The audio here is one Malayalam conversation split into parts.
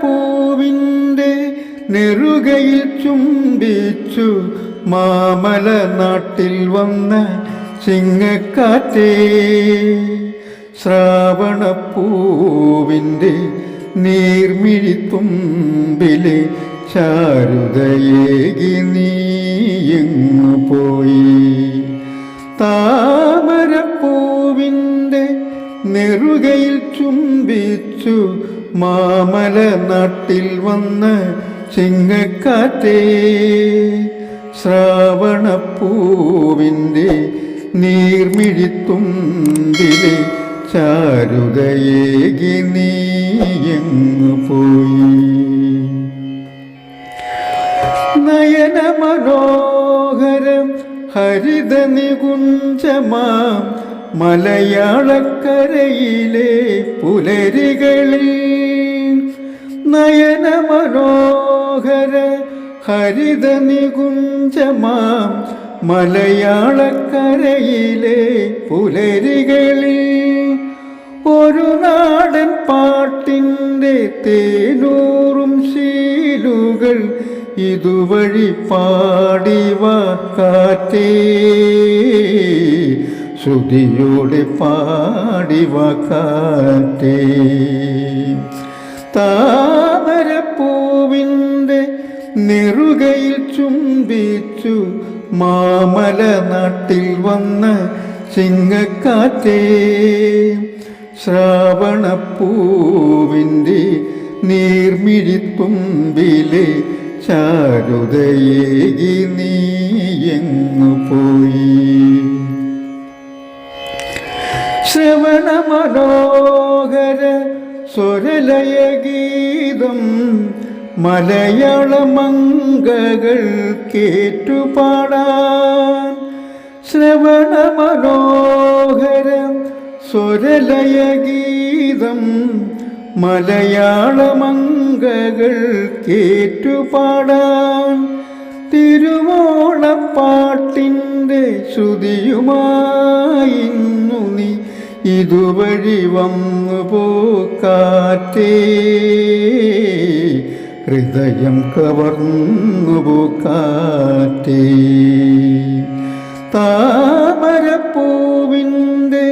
താമരപ്പൂവിന്റെ നെറുകയിൽ ചുംബിച്ചു മാമല നാട്ടിൽ വന്ന ചിങ്ങക്കാറ്റേ ശ്രാവണപ്പൂവിന്റെ നീർമിഴിത്തുമ്പിലെ ചാരുതയേകി നീയങ്ങു പോയി? താമരപ്പൂവിന്റെ നെറുകയിൽ ചുംബിച്ചു മാമല നാട്ടിൽ വന്ന് ചിങ്ങക്കാറ്റേ ശ്രാവണപ്പൂവിന്റെ നീർമിഴിത്തുമ്പിലെ ചാരുകയേകി നീയെങ്ങു പോയി? നയന മനോഹരം ഹരിത നികുഞ്ചമാം മലയാളക്കരയിലെ പുലരികളിൽ. നയന മനോഹര ഹരിത നികുഞ്ചമാം മലയാളക്കരയിലെ പുലരികളിൽ ഒരു നാടൻ പാട്ടിന്റെ തേനൂറും ശീലുകൾ ഇതുവഴി പാടിവ കാറ്റേ. ശ്രുതിയോടെ പാടിവ കാറ്റേ. താമരപ്പൂവിന്റെ നെറുകയിൽ ചുംബിച്ചു മാമല നാട്ടിൽ വന്ന് ചിങ്ങക്കാറ്റേ ശ്രാവണപ്പൂവിന്റെ നീർമിഴിത്തുമ്പിലെ ചാരുതയേകി നീയങ്ങു പോയി? ശ്രവണ മനോഹര സ്വരലയ ഗീതം മലയാള മംഗകൾ കേറ്റുപാടാൻ ശ്രവണ മനോഹര സ്വരലയ ഗീതം മലയാള മംഗകൾ കേറ്റുപാടാൻ തിരുവോണപ്പാട്ടിന്റെ ശ്രുതിയുമായിന്നു നീ. ഇതുവഴി വന്നു പോക്കാറ്റേ ഹൃദയം കവർന്നു പോക്കാറ്റേ. താമരപ്പൂവിന്റെ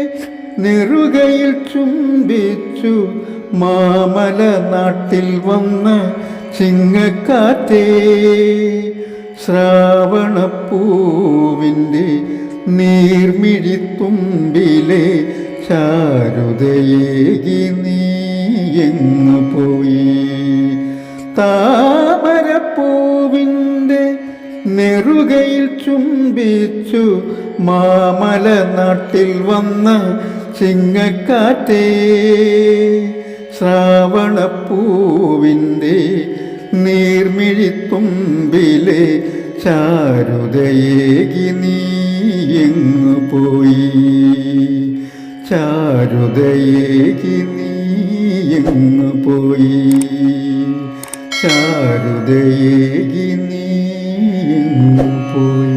നെറുകയിൽ ചുംബിച്ചു മാമല നാട്ടിൽ വന്ന ചിങ്ങക്കാറ്റേ. ശ്രാവണപ്പൂവിന്റെ നീർമിഴിത്തുമ്പിലെ ചാരുതയേകി നീയെങ്ങു പോയി താമരപ്പൂവിന്റെ നെറുകയിൽ ചുംബിച്ചു മാമല നാട്ടിൽ വന്ന ചിങ്ങക്കാറ്റേ. ശ്രാവണപ്പൂവിന്റെ നീർമിഴിത്തുമ്പിലെ ചാരുതയേകി നീയെങ്ങു പോയി? ചാരുതയേകി നീയെങ്ങു പോയി? ശാരദയേകി നീ പോയി.